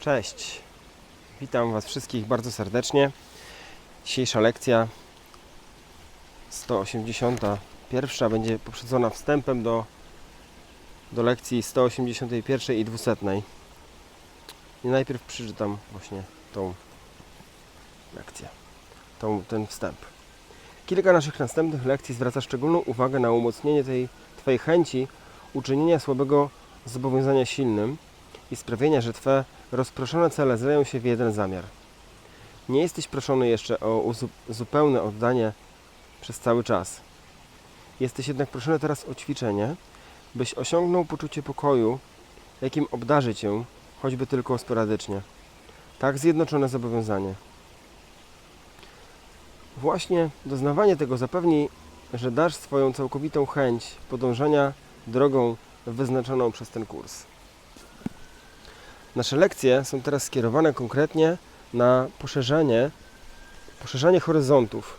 Cześć. Witam Was wszystkich bardzo serdecznie. Dzisiejsza lekcja 181 będzie poprzedzona wstępem do, do lekcji 181 i 200. I najpierw przeczytam właśnie tą lekcję, tą, ten wstęp. Kilka naszych następnych lekcji zwraca szczególną uwagę na umocnienie tej Twojej chęci uczynienia słabego zobowiązania silnym i sprawienia, że Twe rozproszone cele zleją się w jeden zamiar. Nie jesteś proszony jeszcze o zupełne oddanie przez cały czas. Jesteś jednak proszony teraz o ćwiczenie, byś osiągnął poczucie pokoju, jakim obdarzy Cię, choćby tylko sporadycznie. Tak zjednoczone zobowiązanie. Właśnie doznawanie tego zapewni, że dasz swoją całkowitą chęć podążania drogą wyznaczoną przez ten kurs. Nasze lekcje są teraz skierowane konkretnie na poszerzanie, poszerzanie horyzontów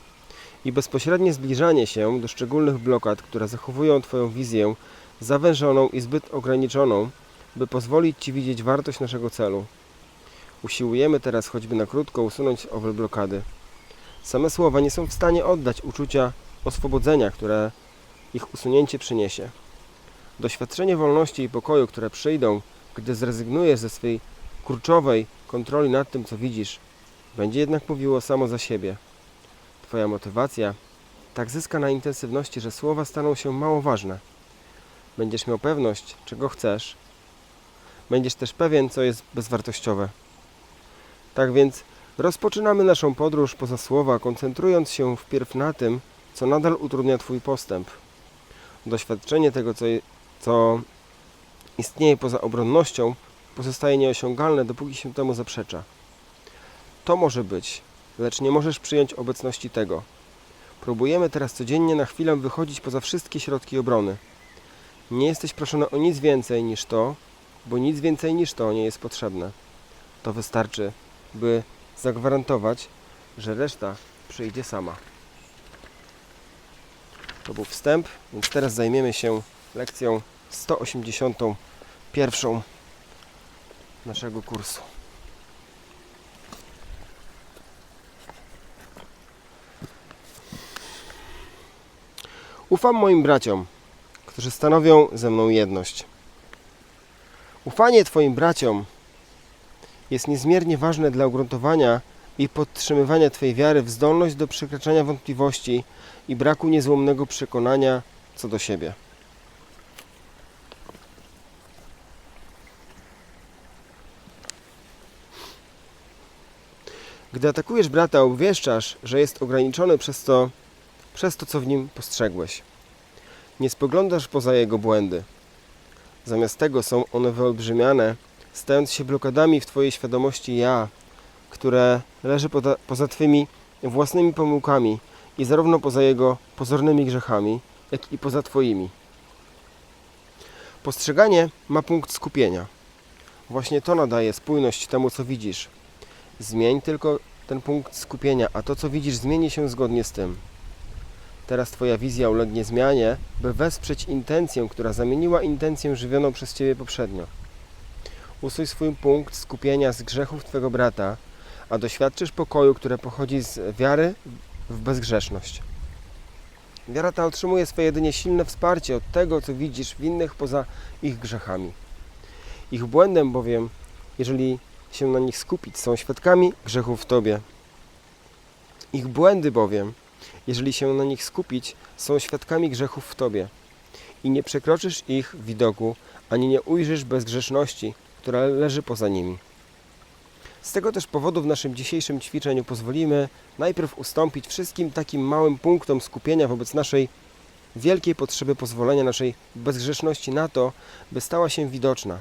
i bezpośrednie zbliżanie się do szczególnych blokad, które zachowują Twoją wizję zawężoną i zbyt ograniczoną, by pozwolić Ci widzieć wartość naszego celu. Usiłujemy teraz choćby na krótko usunąć owe blokady. Same słowa nie są w stanie oddać uczucia oswobodzenia, które ich usunięcie przyniesie. Doświadczenie wolności i pokoju, które przyjdą, gdy zrezygnujesz ze swej kurczowej kontroli nad tym, co widzisz, będzie jednak mówiło samo za siebie. Twoja motywacja tak zyska na intensywności, że słowa staną się mało ważne. Będziesz miał pewność, czego chcesz. Będziesz też pewien, co jest bezwartościowe. Tak więc rozpoczynamy naszą podróż poza słowa, koncentrując się wpierw na tym, co nadal utrudnia Twój postęp. Doświadczenie tego, co, co istnieje poza obronnością, pozostaje nieosiągalne, dopóki się temu zaprzecza. To może być, lecz nie możesz przyjąć obecności tego. Próbujemy teraz codziennie na chwilę wychodzić poza wszystkie środki obrony. Nie jesteś proszony o nic więcej niż to, bo nic więcej niż to nie jest potrzebne. To wystarczy, by zagwarantować, że reszta przyjdzie sama. To był wstęp, więc teraz zajmiemy się lekcją 181 naszego kursu. Ufam moim braciom, którzy stanowią ze mną jedność. Ufanie Twoim braciom jest niezmiernie ważne dla ugruntowania i podtrzymywania Twojej wiary w zdolność do przekraczania wątpliwości i braku niezłomnego przekonania co do siebie. Gdy atakujesz brata, obwieszczasz, że jest ograniczony przez to, przez to, co w nim postrzegłeś. Nie spoglądasz poza jego błędy. Zamiast tego są one wyolbrzymiane, stając się blokadami w Twojej świadomości ja, które leży poza, poza Twymi własnymi pomyłkami i zarówno poza jego pozornymi grzechami, jak i poza Twoimi. Postrzeganie ma punkt skupienia. Właśnie to nadaje spójność temu, co widzisz. Zmień tylko ten punkt skupienia, a to, co widzisz, zmieni się zgodnie z tym. Teraz Twoja wizja ulegnie zmianie, by wesprzeć intencję, która zamieniła intencję żywioną przez Ciebie poprzednio. Usuń swój punkt skupienia z grzechów Twego brata, a doświadczysz pokoju, które pochodzi z wiary w bezgrzeszność. Wiara ta otrzymuje swoje jedynie silne wsparcie od tego, co widzisz w innych poza ich grzechami. Ich błędem bowiem, jeżeli się na nich skupić, są świadkami grzechów w Tobie. Ich błędy bowiem, jeżeli się na nich skupić, są świadkami grzechów w Tobie. I nie przekroczysz ich widoku, ani nie ujrzysz bezgrzeszności, która leży poza nimi. Z tego też powodu w naszym dzisiejszym ćwiczeniu pozwolimy najpierw ustąpić wszystkim takim małym punktom skupienia wobec naszej wielkiej potrzeby pozwolenia naszej bezgrzeszności na to, by stała się widoczna.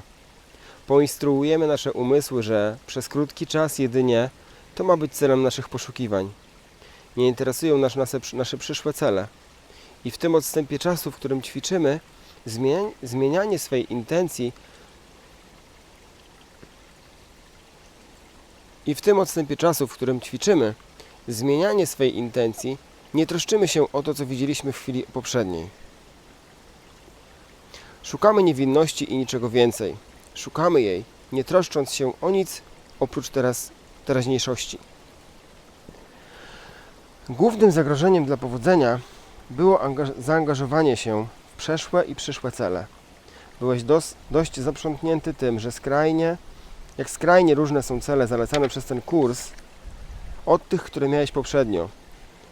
Poinstruujemy nasze umysły, że przez krótki czas jedynie to ma być celem naszych poszukiwań. Nie interesują nas nasze, nasze przyszłe cele. I w tym odstępie czasu, w którym ćwiczymy, zmienianie, swej intencji i w tym odstępie czasu, w którym ćwiczymy, zmienianie swej intencji, nie troszczymy się o to, co widzieliśmy w chwili poprzedniej. Szukamy niewinności i niczego więcej. Szukamy jej, nie troszcząc się o nic oprócz teraz teraźniejszości. Głównym zagrożeniem dla powodzenia było angaż- zaangażowanie się w przeszłe i przyszłe cele. Byłeś dos- dość zaprzątnięty tym, że skrajnie, jak skrajnie różne są cele zalecane przez ten kurs od tych, które miałeś poprzednio.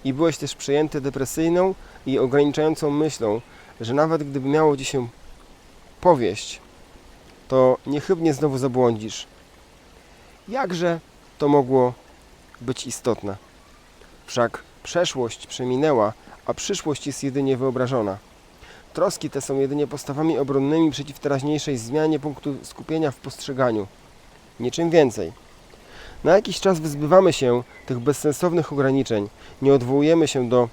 I byłeś też przejęty depresyjną i ograniczającą myślą, że nawet gdyby miało ci się powieść, to niechybnie znowu zabłądzisz. Jakże to mogło być istotne? Wszak przeszłość przeminęła, a przyszłość jest jedynie wyobrażona. Troski te są jedynie postawami obronnymi przeciw teraźniejszej zmianie punktu skupienia w postrzeganiu. Niczym więcej. Na jakiś czas wyzbywamy się tych bezsensownych ograniczeń, nie odwołujemy się do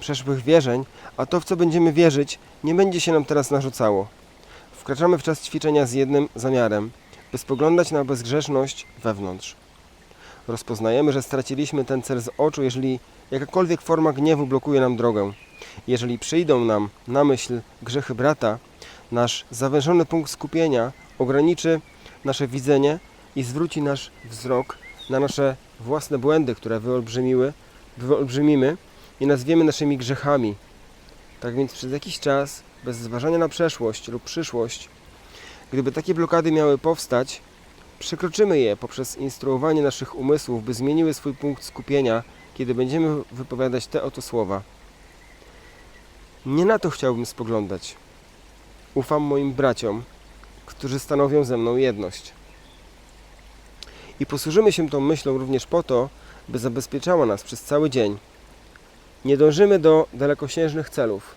przeszłych wierzeń, a to, w co będziemy wierzyć, nie będzie się nam teraz narzucało. Wkraczamy w czas ćwiczenia z jednym zamiarem, by spoglądać na bezgrzeszność wewnątrz. Rozpoznajemy, że straciliśmy ten cel z oczu, jeżeli jakakolwiek forma gniewu blokuje nam drogę. Jeżeli przyjdą nam na myśl grzechy brata, nasz zawężony punkt skupienia ograniczy nasze widzenie i zwróci nasz wzrok na nasze własne błędy, które wyolbrzymiły, wyolbrzymimy i nazwiemy naszymi grzechami. Tak więc przez jakiś czas, bez zważania na przeszłość lub przyszłość, gdyby takie blokady miały powstać, przekroczymy je poprzez instruowanie naszych umysłów, by zmieniły swój punkt skupienia, kiedy będziemy wypowiadać te oto słowa. Nie na to chciałbym spoglądać. Ufam moim braciom, którzy stanowią ze mną jedność. I posłużymy się tą myślą również po to, by zabezpieczała nas przez cały dzień. Nie dążymy do dalekosiężnych celów.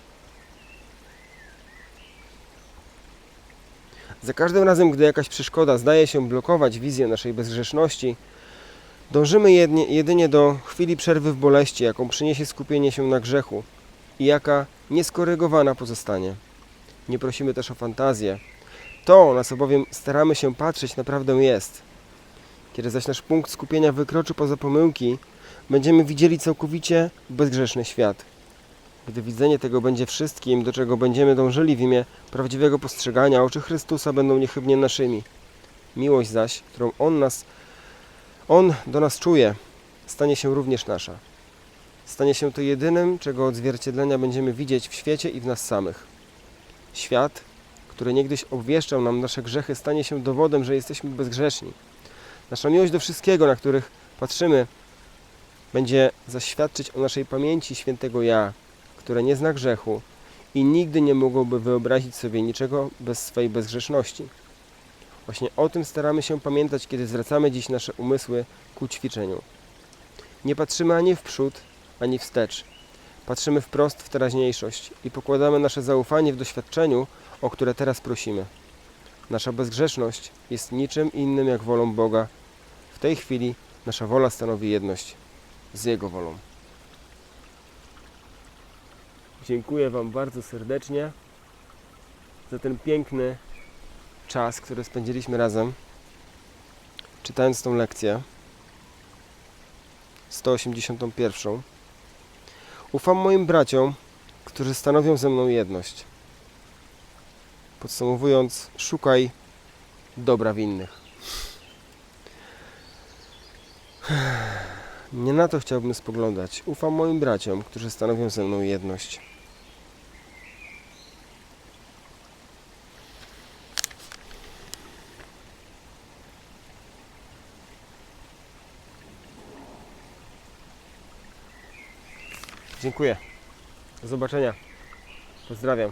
Za każdym razem, gdy jakaś przeszkoda zdaje się blokować wizję naszej bezgrzeszności, dążymy jedynie do chwili przerwy w boleści, jaką przyniesie skupienie się na grzechu i jaka nieskorygowana pozostanie. Nie prosimy też o fantazję. To, na co bowiem staramy się patrzeć, naprawdę jest. Kiedy zaś nasz punkt skupienia wykroczy poza pomyłki, będziemy widzieli całkowicie bezgrzeszny świat. Gdy widzenie tego będzie wszystkim, do czego będziemy dążyli w imię prawdziwego postrzegania, oczy Chrystusa będą niechybnie naszymi. Miłość zaś, którą On nas, On do nas czuje, stanie się również nasza. Stanie się to jedynym, czego odzwierciedlenia będziemy widzieć w świecie i w nas samych. Świat, który niegdyś obwieszczał nam nasze grzechy, stanie się dowodem, że jesteśmy bezgrzeszni. Nasza miłość do wszystkiego, na których patrzymy, będzie zaświadczyć o naszej pamięci świętego Ja, które nie zna grzechu i nigdy nie mogłoby wyobrazić sobie niczego bez swej bezgrzeszności. Właśnie o tym staramy się pamiętać, kiedy zwracamy dziś nasze umysły ku ćwiczeniu. Nie patrzymy ani w przód, ani wstecz. Patrzymy wprost w teraźniejszość i pokładamy nasze zaufanie w doświadczeniu, o które teraz prosimy. Nasza bezgrzeszność jest niczym innym jak wolą Boga. W tej chwili nasza wola stanowi jedność z Jego wolą. Dziękuję Wam bardzo serdecznie za ten piękny czas, który spędziliśmy razem, czytając tą lekcję 181. Ufam moim braciom, którzy stanowią ze mną jedność. Podsumowując, szukaj dobra w innych. Nie na to chciałbym spoglądać. Ufam moim braciom, którzy stanowią ze mną jedność. Dziękuję. Do zobaczenia. Pozdrawiam.